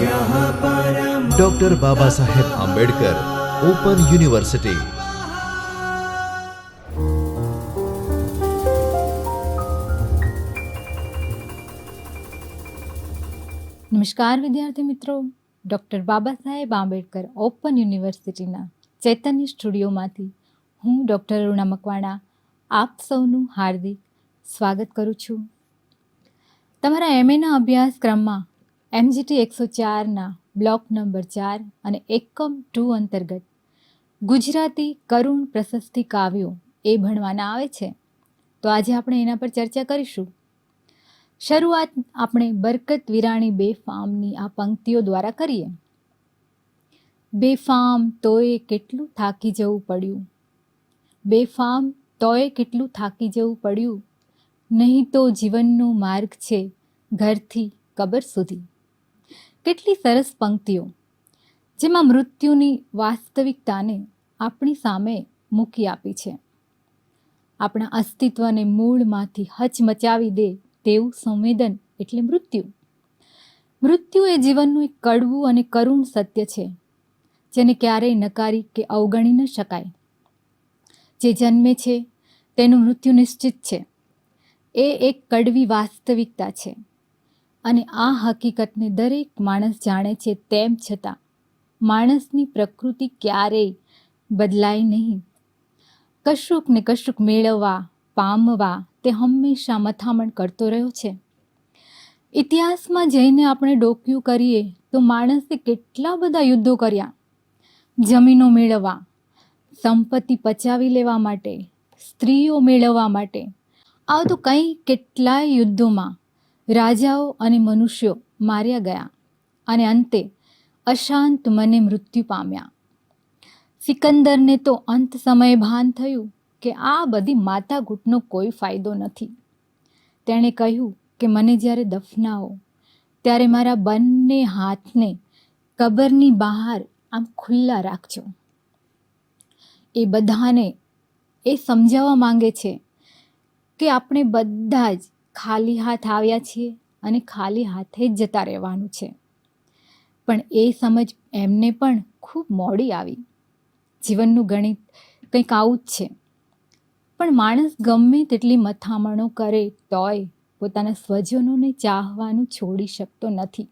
Doctor Baba Saheb Ambedkar open university નમસ્કાર વિદ્યાર્થી મિત્રો. ડૉક્ટર બાબા સાહેબ આંબેડકર ઓપન યુનિવર્સિટીના ચૈતન્ય સ્ટુડિયોમાંથી હું ડૉક્ટર અરુણા મકવાણા આપ સૌનું હાર્દિક સ્વાગત કરું છું. તમારા એમએના અભ્યાસક્રમમાં એમજીટી એકસો ચારના બ્લોક નંબર ચાર અને એકમ ટુ અંતર્ગત ગુજરાતી કરુણ પ્રશસ્તિ કાવ્યો એ ભણવાના આવે છે. તો આજે આપણે એના પર ચર્ચા કરીશું. શરૂઆત આપણે બરકત વિરાણી બેફામની આ પંક્તિઓ દ્વારા કરીએ. બેફામ તોય કેટલું થાકી જવું પડ્યું. બેફામ તોય કેટલું થાકી જવું પડ્યું. નહીં તો જીવનનો માર્ગ છે ઘરથી કબર સુધી. કેટલી સરસ પંક્તિઓ, જેમાં મૃત્યુની વાસ્તવિકતાને આપણી સામે મૂકી આપી છે. આપણા અસ્તિત્વને મૂળમાંથી હચમચાવી દે તેવું સંવેદન એટલે મૃત્યુ. મૃત્યુ એ જીવનનું એક કડવું અને કરુણ સત્ય છે, જેને ક્યારેય નકારી કે અવગણી ન શકાય. જે જન્મે છે, તેનું મૃત્યુ નિશ્ચિત છે. એ એક કડવી વાસ્તવિકતા છે. અને આ હકીકતને દરેક માણસ જાણે છે તેમ છતાં, માણસની પ્રકૃતિ ક્યારેય બદલાય નહીં. કશુંક ને કશુંક મેળવવા, પામવા તે હંમેશા મથામણ કરતો રહ્યો છે. ઇતિહાસમાં જઈને આપણે ડોક્યું કરીએ તો માણસે કેટલા બધા યુદ્ધો કર્યા. જમીનો મેળવવા, સંપત્તિ પચાવી લેવા માટે, સ્ત્રીઓ મેળવવા માટે. આવું તો કંઈ કેટલાય યુદ્ધોમાં રાજાઓ અને મનુષ્યો માર્યા ગયા અને અંતે અશાંત મને મૃત્યુ પામ્યા. સિકંદરને તો અંત સમયે ભાન થયું કે આ બધી માથાકૂટનો કોઈ ફાયદો નથી. તેણે કહ્યું કે મને જ્યારે દફનાવો, ત્યારે મારા બંને હાથને કબરની બહાર આમ ખુલ્લા રાખજો. એ બધાને એ સમજાવવા માંગે છે કે આપણે બધા જ ખાલી હાથ આવ્યા છીએ અને ખાલી હાથે જ જતા રહેવાનું છે. પણ એ સમજ એમને પણ ખૂબ મોડી આવી. જીવનનું ગણિત કંઈક આવું જ છે. પણ માણસ ગમે તેટલી મથામણો કરે તોય પોતાના સ્વજનોને ચાહવાનું છોડી શકતો નથી.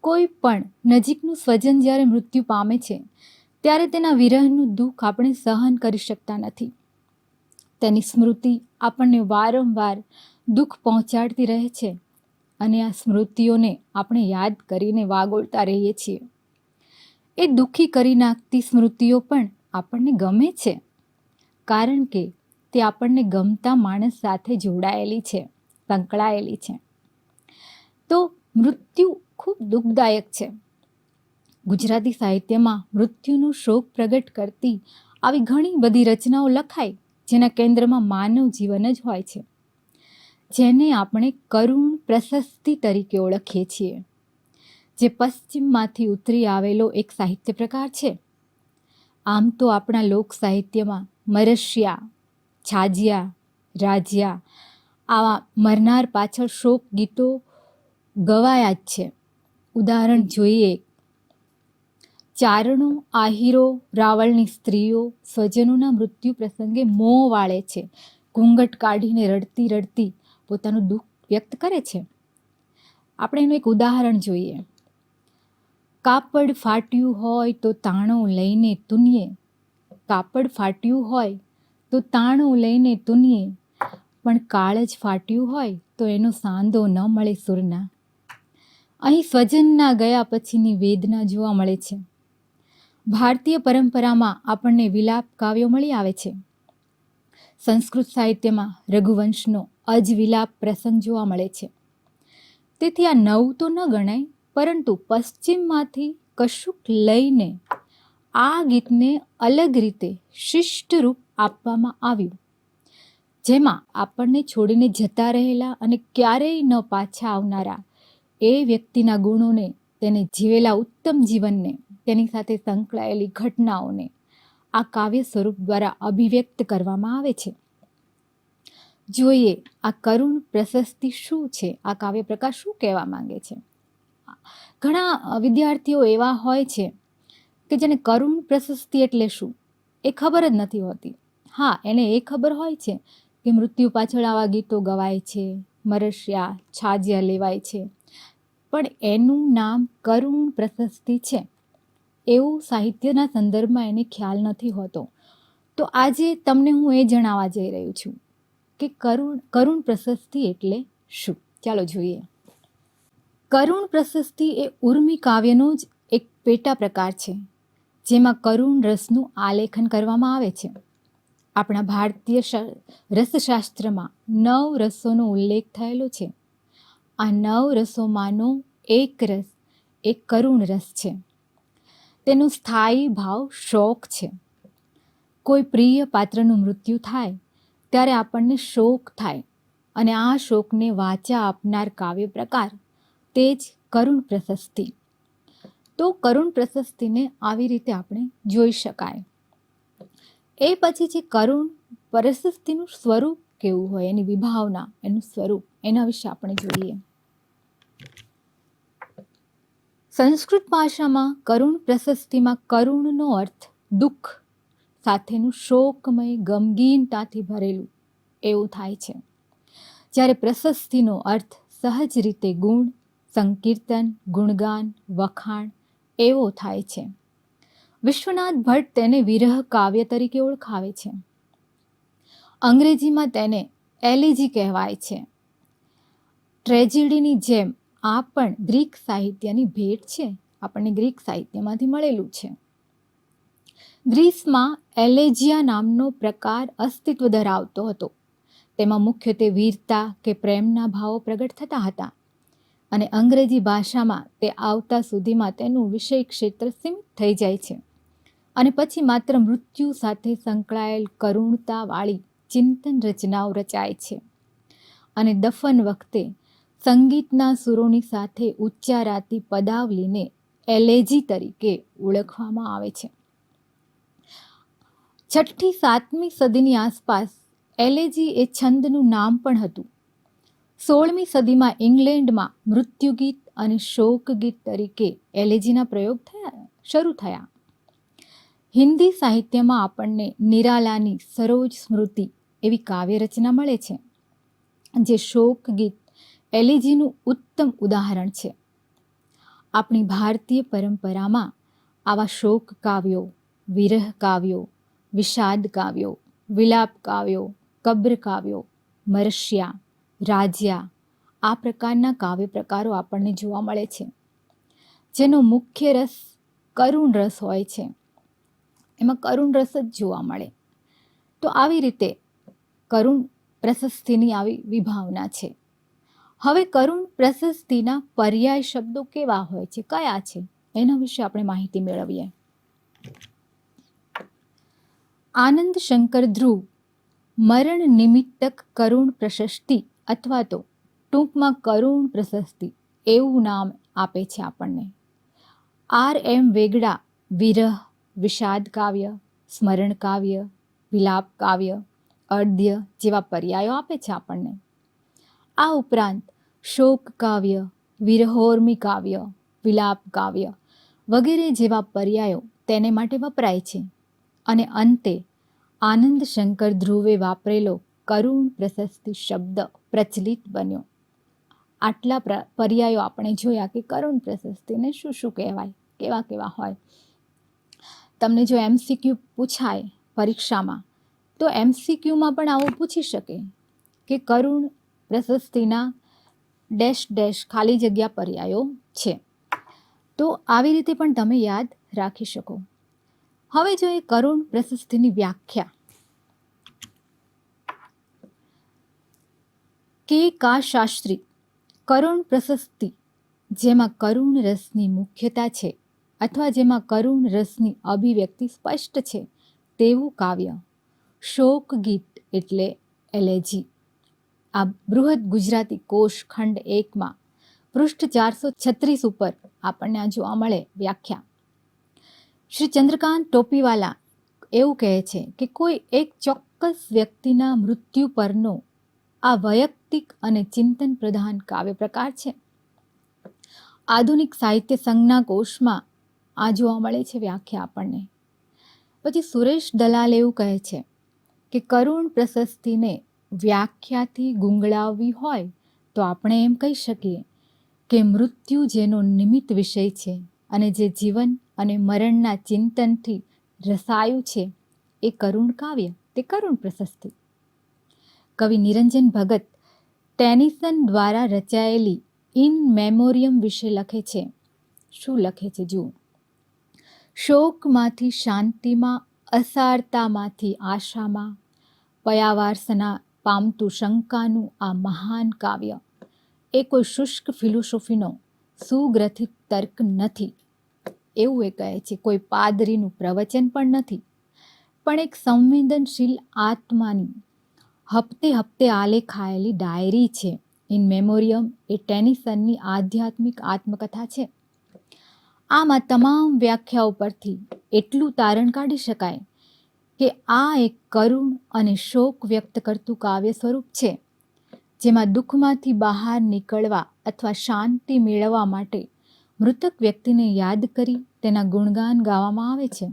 કોઈ પણ નજીકનું સ્વજન જ્યારે મૃત્યુ પામે છે, ત્યારે તેના વિરહનું દુઃખ આપણે સહન કરી શકતા નથી. તેની સ્મૃતિ આપણને વારંવાર દુઃખ પહોંચાડતી રહે છે અને આ સ્મૃતિઓને આપણે યાદ કરીને વાગોળતા રહીએ છીએ. એ દુઃખી કરી નાખતી સ્મૃતિઓ પણ આપણને ગમે છે, કારણ કે તે આપણને ગમતા માણસ સાથે જોડાયેલી છે, સંકળાયેલી છે. તો મૃત્યુ ખૂબ દુઃખદાયક છે. ગુજરાતી સાહિત્યમાં મૃત્યુનો શોક પ્રગટ કરતી આવી ઘણી બધી રચનાઓ લખાઈ જેના કેન્દ્રમાં માનવ જીવન જ હોય છે. જેને આપણે કરુણ પ્રશસ્તિ તરીકે ઓળખીએ છીએ. જે પશ્ચિમમાંથી ઉતરી આવેલો એક સાહિત્ય પ્રકાર છે. આમ તો આપણા લોક સાહિત્યમાં મરશિયા છાજિયા, રાજ્યા આવા મરનાર પાછળ શોક ગીતો ગવાયા જ છે. ઉદાહરણ જોઈએ ચારણો, આહીરો, રાવળની સ્ત્રીઓ, સ્વજનોના મૃત્યુ પ્રસંગે મોં વાળે છે. ઘૂંઘટ કાઢીને રડતી રડતી પોતાનું દુઃખ વ્યક્ત કરે છે. આપણે એનું એક ઉદાહરણ જોઈએ. કાપડ ફાટ્યું હોય તો તાણો લઈને તુનીએ. કાપડ ફાટ્યું હોય તો તાણો લઈને તુનીએ. પણ કાળ જ ફાટ્યું હોય તો એનો સાંધો ન મળે સુરના. અહીં સ્વજનના ગયા પછીની વેદના જોવા મળે છે. ભારતીય પરંપરામાં આપણને વિલાપ કાવ્યો મળી આવે છે. સંસ્કૃત સાહિત્યમાં રઘુવંશનો અજ વિલાપ પ્રસંગ જોવા મળે છે. તેથી આ નવું તો ન ગણાય, પરંતુ પશ્ચિમમાંથી કશુંક લઈને આ ગીતને અલગ રીતે શિષ્ટ રૂપ આપવામાં આવ્યું. જેમાં આપણને છોડીને જતા રહેલા અને ક્યારેય ન પાછા આવનારા એ વ્યક્તિના ગુણોને, તેને જીવેલા ઉત્તમ જીવનને તેની સાથે સંકળાયેલી ઘટનાઓને આ કાવ્ય સ્વરૂપ દ્વારા અભિવ્યક્ત કરવામાં આવે છે. જોઈએ, આ કરુણ પ્રશસ્તિ શું છે? આ કાવ્ય પ્રકાર શું કહેવા માંગે છે? ઘણા વિદ્યાર્થીઓ એવા હોય છે કે જેને કરુણ પ્રશસ્તિ એટલે શું એ ખબર જ નથી હોતી. હા, એને એ ખબર હોય છે કે મૃત્યુ પાછળ આવા ગીતો ગવાય છે, મરસિયા, છાજિયા લેવાય છે. પણ એનું નામ કરુણ પ્રશસ્તિ છે. એવું સાહિત્યના સંદર્ભમાં એને ખ્યાલ નથી હોતો. તો આજે તમને હું એ જણાવવા જઈ રહ્યું છું કે કરુણ કરુણ પ્રશસ્તિ એટલે શું? ચાલો જોઈએ. કરુણ પ્રશસ્તિ એ ઉર્મી કાવ્યનો જ એક પેટા પ્રકાર છે, જેમાં કરુણ રસનું આલેખન કરવામાં આવે છે. આપણા ભારતીય રસશાસ્ત્રમાં નવ રસોનો ઉલ્લેખ થયેલો છે. આ નવ રસોમાંનો એક રસ એ કરુણ રસ છે. તેનો સ્થાયી ભાવ શોક છે. કોઈ પ્રિય પાત્રનું મૃત્યુ થાય, ત્યારે આપણને શોક થાય અને આ શોકને વાચા આપનાર કાવ્ય પ્રકાર તે જ કરુણ પ્રશસ્તિ. તો કરુણ પ્રશસ્તિને આવી રીતે આપણે જોઈ શકાય. એ પછી જે કરુણ પ્રશસ્તિનું સ્વરૂપ કેવું હોય, એની વિભાવના, એનું સ્વરૂપ, એના વિશે આપણે જોઈએ. સંસ્કૃત ભાષામાં કરુણ પ્રશસ્તિમાં કરુણનો અર્થ દુઃખ, સાથેનું શોકમય ગમગીનતાથી ભરેલું એવું થાય છે. જ્યારે પ્રશસ્તિનો અર્થ સહજ રીતે ગુણ, સંકીર્તન, ગુણગાન, વખાણ એવો થાય છે. વિશ્વનાથ ભટ્ટ તેને વિરહ કાવ્ય તરીકે ઓળખાવે છે. અંગ્રેજીમાં તેને એલિજી કહેવાય છે. ટ્રેજેડીની જેમ આ પણ ગ્રીક સાહિત્યની ભેટ છે. આપણને ગ્રીક સાહિત્યમાંથી મળેલું છે. ગ્રીસમાં એલેજિયા નામનો પ્રકાર અસ્તિત્વ ધરાવતો હતો. તેમાં મુખ્યત્વે વીરતા કે પ્રેમના ભાવો પ્રગટ થતા હતા અને અંગ્રેજી ભાષામાં તે આવતા સુધીમાં તેનું વિષય ક્ષેત્ર સીમિત થઈ જાય છે. અને પછી માત્ર મૃત્યુ સાથે સંકળાયેલ કરુણતાવાળી ચિંતન રચનાઓ રચાય છે. અને દફન વખતે સંગીતના સુરોની સાથે ઉચ્ચારાતી પદાવલીને એલેજી તરીકે ઓળખવામાં આવે છે. છઠ્ઠી સાતમી સદીની આસપાસ એલેજી એ છંદનું નામ પણ હતું. સોળમી સદીમાં ઇંગ્લેન્ડમાં મૃત્યુગીત અને શોકગીત તરીકે એલેજીના પ્રયોગ થયા, શરૂ થયા. હિન્દી સાહિત્યમાં આપણને નિરાલાની સરોજ સ્મૃતિ એવી કાવ્ય રચના મળે છે, જે શોકગીત એલિજીનું ઉત્તમ ઉદાહરણ છે. આપણી ભારતીય પરંપરામાં આવા શોક કાવ્યો, વિરહ કાવ્યો, વિષાદ કાવ્યો, વિલાપ કાવ્યો, કબ્ર કાવ્યો મરશિયા રાજ્યા આ પ્રકારના કાવ્ય પ્રકારો આપણને જોવા મળે છે. જેનો મુખ્ય રસ કરુણ રસ હોય છે. એમાં કરુણ રસ જ જોવા મળે. તો આવી રીતે કરુણ પ્રશસ્તિની આવી વિભાવના છે. હવે કરુણ પ્રશસ્તિના પર્યાય શબ્દો કેવા હોય છે? કયા છે? એના વિશે આપણે માહિતી મેળવીએ. આનંદ શંકર ધ્રુવ, મરણ નિમિત્તક કરુણ પ્રશસ્તિ અથવા તો ટૂંકમાં કરુણ પ્રશસ્તિ એવું નામ આપે છે આપણને. આર એમ વેગડા, વિરહ, વિષાદ કાવ્ય, સ્મરણ કાવ્ય, વિલાપ કાવ્ય, અર્ધ્ય જેવા પર્યાયો આપે છે આપણને. આ ઉપરાંત શોક કાવ્ય વિરહોર્મી કાવ્ય વિલાપ કાવ્ય વગેરે જેવા પર્યાયો તેને માટે વપરાય છે અને અંતે આનંદ શંકર ધ્રુવે વાપરેલો કરુણ પ્રશસ્તિ શબ્દ પ્રચલિત બન્યો. આટલા પર્યાયો આપણે જોયા કે કરુણ પ્રશસ્તિને શું શું કહેવાય, કેવા કેવા હોય. તમને જો એમસીક્યુ પૂછાય પરીક્ષામાં, તો એમસીક્યુમાં પણ આવું પૂછી શકે કે કરુણ પ્રશસ્તિના ડેશ ડેશ ખાલી જગ્યા પર્યાયો છે. તો આવી રીતે પણ તમે યાદ રાખી શકો. હવે જોઈએ કરુણ પ્રશસ્તિની વ્યાખ્યા. કે કા શાસ્ત્રી, કરુણ પ્રશસ્તિ, જેમાં કરુણ રસની મુખ્યતા છે અથવા જેમાં કરુણ રસની અભિવ્યક્તિ સ્પષ્ટ છે, તેવું કાવ્ય. શોક ગીત એટલે એલેજી આ બૃહદ ગુજરાતી કોષ ખંડ એકમાં પૃષ્ઠ ચારસો છત્રીસ ઉપર આપણને આ જોવા મળે વ્યાખ્યા. શ્રી ચંદ્રકાંત ટોપીવાલા એવું કહે છે કે કોઈ એક ચોક્કસ વ્યક્તિના મૃત્યુ પરનો આ વૈયક્તિક અને ચિંતન પ્રધાન કાવ્ય પ્રકાર છે. આધુનિક સાહિત્ય સંજ્ઞા કોષમાં આ જોવા મળે છે વ્યાખ્યા આપણને. પછી સુરેશ દલાલ એવું કહે છે કે કરુણ પ્રશસ્તિને વ્યાખ્યાથી ગુંગળાવવી હોય તો આપણે એમ કહી શકીએ કે મૃત્યુ જેનો નિમિત્ત વિષય છે અને જે જીવન અને મરણના ચિંતનથી રસાયું છે, એ કરુણ કાવ્ય, તે કરુણ પ્રશસ્તિ. કવિ નિરંજન ભગત ટેનિસન દ્વારા રચાયેલી ઇન મેમોરિયમ વિશે લખે છે. શું લખે છે જુઓ. શોકમાંથી શાંતિમાં, અસારતામાંથી આશામાં, પયાવારસના પામતું શંકાનું આ મહાન કાવ્ય. એ કોઈ શુષ્ક ફિલોસોફીનો, સુગ્રથિત તર્ક નથી. એવું એ કહે છે, કોઈ પાદરીનું પ્રવચન પણ નથી. પણ એક સંવેદનશીલ આત્માની હપ્તે હપ્તે આલેખાયેલી ડાયરી છે. ઇન મેમોરિયમ એ ટેનિસનની આધ્યાત્મિક આત્મકથા છે. આમાં તમામ વ્યાખ્યાઓ પરથી એટલું તારણ કાઢી શકાય કે આ એક કરુણ અને શોક વ્યક્ત કરતું કાવ્ય સ્વરૂપ છે, જેમાં દુઃખમાંથી બહાર નીકળવા અથવા શાંતિ મેળવવા માટે મૃતક વ્યક્તિને યાદ કરી તેના ગુણગાન ગાવામાં આવે છે.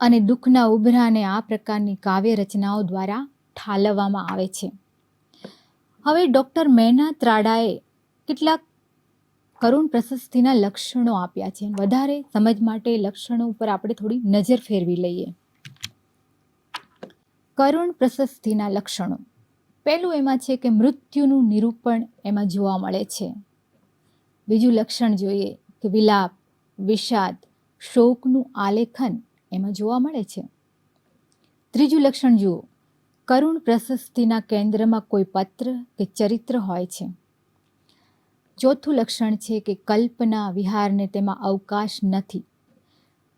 અને દુઃખના ઉભરાને આ પ્રકારની કાવ્ય રચનાઓ દ્વારા ઠાલવવામાં આવે છે. હવે ડૉક્ટર મેના ત્રાડાએ કેટલાક કરુણ પ્રશસ્તિના લક્ષણો આપ્યા છે. વધારે સમજ માટે લક્ષણો ઉપર આપણે થોડી નજર ફેરવી લઈએ. કરુણ પ્રશસ્તિના લક્ષણો. પહેલું એમાં છે કે મૃત્યુનું નિરૂપણ એમાં જોવા મળે છે. બીજું લક્ષણ જોઈએ કે વિલાપ, વિષાદ, શોકનું આલેખન એમાં જોવા મળે છે. ત્રીજું લક્ષણ જુઓ, કરુણ પ્રશસ્તિના કેન્દ્રમાં કોઈ પત્ર કે ચરિત્ર હોય છે. ચોથું લક્ષણ છે કે કલ્પના, વિહારને તેમાં અવકાશ નથી.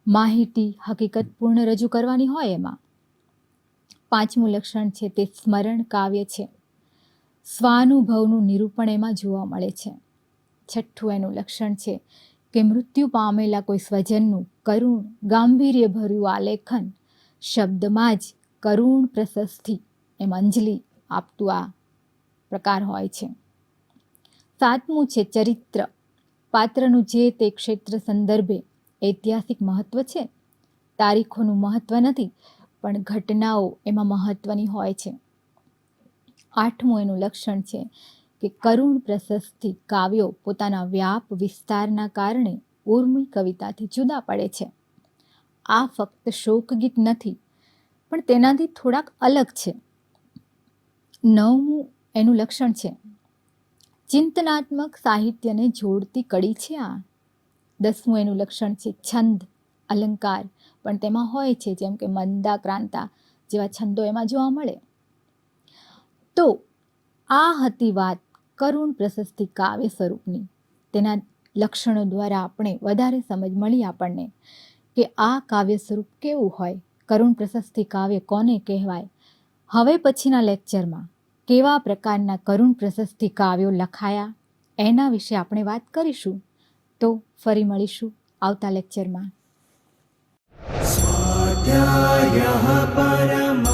માહિતી હકીકત પૂર્ણ રજૂ કરવાની હોય એમાં. પાંચમું લક્ષણ છે તે સ્મરણ કાવ્ય છે. સ્વાનુભવનું નિરૂપણ એમાં જોવા મળે છે. છઠ્ઠું એનું લક્ષણ છે કે મૃત્યુ પામેલા કોઈ સ્વજનનું કરુણ, ગાંભીર્યભર્યું આલેખન શબ્દમાં જ કરુણ પ્રશસ્તિ એમ અંજલિ આપતું આ પ્રકાર હોય છે. સાતમું છે ચરિત્ર. પાત્રનું જે તે ક્ષેત્ર સંદર્ભે ઐતિહાસિક મહત્વ છે. તારીખોનું મહત્વ નથી. પણ ઘટનાઓ એમાં મહત્વની હોય છે. આઠમું એનું લક્ષણ છે કે કરુણ પ્રશસ્તિ કાવ્યો પોતાના વ્યાપ વિસ્તારના કારણે ઉર્મી કવિતાથી જુદા પડે છે. આ ફક્ત શોકગીત નથી, પણ તેનાથી થોડાક અલગ છે. નવમું એનું લક્ષણ છે, ચિંતનાત્મક સાહિત્યને જોડતી કડી છે આ. દસમું એનું લક્ષણ છે છંદ. અલંકાર. પણ તેમાં હોય છે જેમ કે મંદા ક્રાંતા જેવા છંદો એમાં જોવા મળે. તો આ હતી વાત કરુણ પ્રશસ્તિ કાવ્ય સ્વરૂપની. તેના લક્ષણો દ્વારા આપણે વધારે સમજ મળી આપણને કે આ કાવ્ય સ્વરૂપ કેવું હોય. કરુણ પ્રશસ્તિ કાવ્ય કોને કહેવાય? હવે પછીના લેક્ચરમાં કેવા પ્રકારના કરુણ પ્રશસ્તિ કાવ્યો લખાયા? એના વિશે આપણે વાત કરીશું. તો ફરી મળીશું આવતા લેક્ચરમાં. સ્વાધ્યાય પરમ